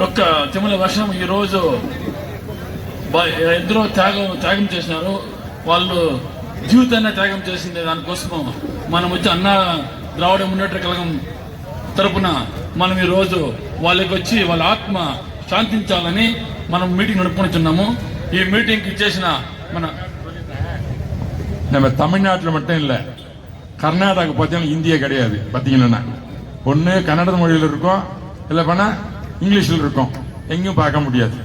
ఒక్క తిమ్మల వర్షం ఈరోజు బ- ఎందరో త్యాగం త్యాగం చేసినారు వాళ్ళు జీవితాన్ని త్యాగం చేసింది దానికోసము మనం వచ్చి అన్న ద్రావిడ మున్నేట్ర కలగం తరపున మనం ఈరోజు వాళ్ళకి వచ్చి వాళ్ళ ఆత్మ శాంతించాలని మనం మీటింగ్ నడుపుకుంటున్నాము ఈ మీటింగ్కి చేసిన మన நம்ம தமிழ்நாட்டில் மட்டும் இல்லை கர்நாடகா பார்த்தீங்கன்னா இந்திய கிடையாது பார்த்தீங்கன்னா ஒன்று கன்னட மொழியில் இருக்கும் இல்லை பண்ணா இங்கிலீஷில் இருக்கும். எங்கேயும் பார்க்க முடியாது.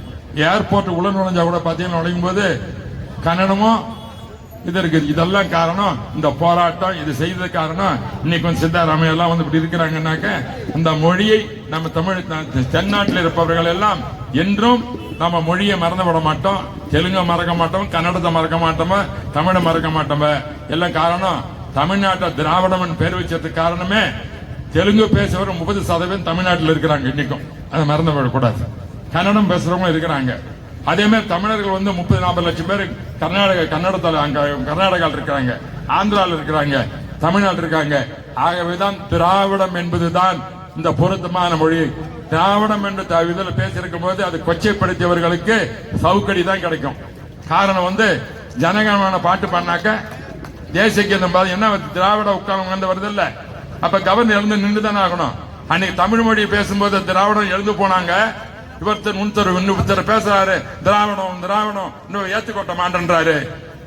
ஏர்போர்ட் உள்ள நுழைஞ்சா கூட பார்த்தீங்கன்னா நுழையும் போது கன்னடமும் இது இருக்குது இதெல்லாம் காரணம். இந்த போராட்டம் இது செய்தது காரணம். இன்னைக்கு வந்து சித்தாராமையா எல்லாம் வந்து இப்படி இருக்கிறாங்கன்னாக்க இந்த மொழியை நம்ம தமிழ் தென்னாட்டில் இருப்பவர்கள் எல்லாம் என்றும் நம்ம மொழியை மறந்து விட மாட்டோம். தெலுங்கை மறக்க மாட்டோம் கன்னடத்தை மறக்க மாட்டோம் தமிழை மறக்க மாட்டோம். எல்லாம் காரணம் தமிழ்நாட்டை திராவிடம் பேர் வச்சதுக்கு காரணமே தெலுங்கு பேசுறவங்க முப்பது சதவீதம் தமிழ்நாட்டில் இருக்கிறாங்க இன்னைக்கும். அதை மறந்து விடக்கூடாது. கன்னடம் பேசுறவங்க இருக்கிறாங்க. அதே மாதிரி தமிழர்கள் வந்து முப்பது நாற்பது லட்சம் பேர் கர்நாடக கன்னடத்தில் அங்க கர்நாடகாவில் இருக்கிறாங்க. ஆந்திராவில் இருக்கிறாங்க. தமிழ்நாட்டில் இருக்காங்க. ஆகவேதான் திராவிடம் என்பதுதான் இந்த பொருத்தமான மொழி. திராவிடம் என்று இதில் பேசியிருக்கும் போது அது கொச்சைப்படுத்தியவர்களுக்கு சவுக்கடி தான் கிடைக்கும். காரணம் வந்து ஜனகணமான பாட்டு பண்ணாக்க தேசிய கீதம் பாதி என்ன திராவிட உட்காரம் வந்து வருது இல்லை? அப்ப கவர்னர் எழுந்து நின்று தானே ஆகணும்? அன்னைக்கு தமிழ் மொழி பேசும்போது திராவிடம் எழுந்து போனாங்க. இவர்த்தர் முன்தர் இன்னொருத்தர் பேசுறாரு. திராவிடம் திராவிடம் இன்னும் ஏத்துக்கொட்ட மாட்டேன்றாரு.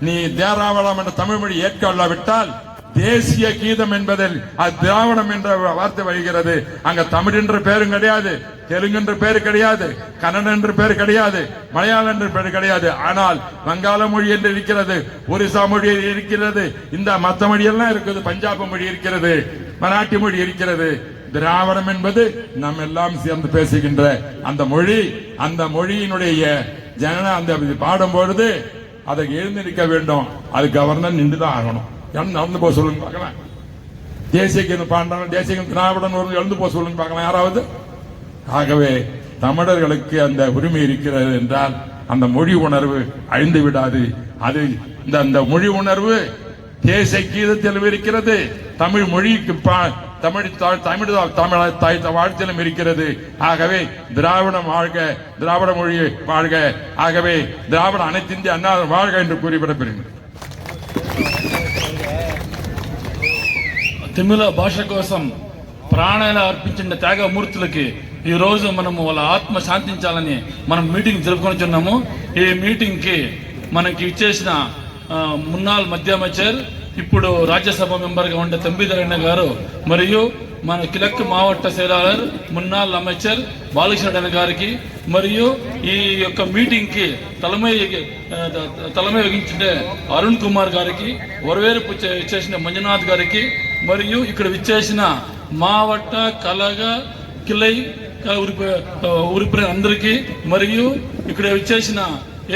நீ தேராவளம் என்ற தமிழ் மொழி ஏற்கொள்ளாவிட்டால் தேசிய கீதம் என்பதில் அது திராவிடம் என்ற வார்த்தை வருகிறது அங்க தமிழ் என்ற பேரும் கிடையாது தெலுங்கு என்ற பேர் கிடையாது கன்னடம் என்ற பேர் கிடையாது மலையாளம் என்ற பேர் கிடையாது. ஆனால் வங்காள மொழி என்று இருக்கிறது ஒரிசா மொழி இருக்கிறது இந்த மத்த மொழியெல்லாம் இருக்குது பஞ்சாப மொழி இருக்கிறது. மராட்டி மொழி இருக்கிறது. திராவிடம் என்பது நாம் எல்லாம் சேர்ந்து பேசுகின்ற அந்த மொழி. அந்த மொழியினுடைய ஜன அந்த பாடும் பொழுது அதை எழுந்திருக்க வேண்டும். அது கவர்னர் நின்றுதான் ஆகணும். நடந்து போக சொல்லுங்க பார்க்கலாம். தேசிய கீதம் பாண்டாங்க தேசிய கீதம் திராவிடன் ஒரு எழுந்து போக சொல்லுங்க பார்க்கலாம். யாராவது? ஆகவே தமிழர்களுக்கு அந்த உரிமை இருக்கிறது என்றால் அந்த மொழி உணர்வு அழிந்து விடாது. அது இந்த அந்த மொழி உணர்வு தேசிய கீதத்திலும் இருக்கிறது தமிழ் மொழிக்கு பா- தமிழ் தா- தமிழ் தா- தமிழ தாய் த- வாழ்த்திலும் இருக்கிறது ஆகவே திராவிடம் வாழ்க திராவிட மொழி வாழ்க ஆகவே திராவிட அனைத்து இந்திய அண்ணா வாழ்க என்று கூறி விடப்பெறுகிறேன் తమిళ భాష కోసం ప్రాణాలు అర్పించిన త్యాగమూర్తులకి ఈ రోజు మనము వాళ్ళ ఆత్మ శాంతించాలని మనం మీటింగ్ జరుపుకొనిచున్నాము ఈ మీటింగ్ కి మనకి ఇచ్చేసిన ఆ, మున్నాల్ మధ్యమచర్ ఇప్పుడు రాజ్యసభ మెంబర్గా ఉండే తంబిదరణ గారు మరియు మన కిలక్ మావట్ట సేలాలర్ మున్నాల్ అమచర్ బాలకృష్ణ గారికి మరియు ఈ యొక్క మీటింగ్కి తలమై తలమై వహించిన అరుణ్ కుమార్ గారికి వరవేరుపు చేసిన మంజునాథ్ గారికి మరియు ఇక్కడ విచ్చేసిన మావట్ట కలగ కిలై ఊరి ఊరిపై అందరికీ మరియు ఇక్కడ విచ్చేసిన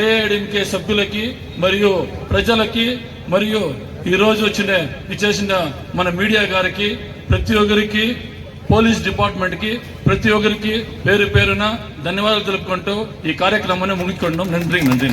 ఏఐఎంకే సభ్యులకి మరియు ప్రజలకి మరియు ఈ రోజు వచ్చిన చేసిన మన మీడియా గారికి ప్రతి ఒక్కరికి పోలీస్ డిపార్ట్మెంట్కి ప్రతి ఒక్కరికి పేరు పేరున ధన్యవాదాలు తెలుపుకుంటూ ఈ కార్యక్రమాన్ని ముగించుకుంటున్నాం. నండ్రి నండ్రి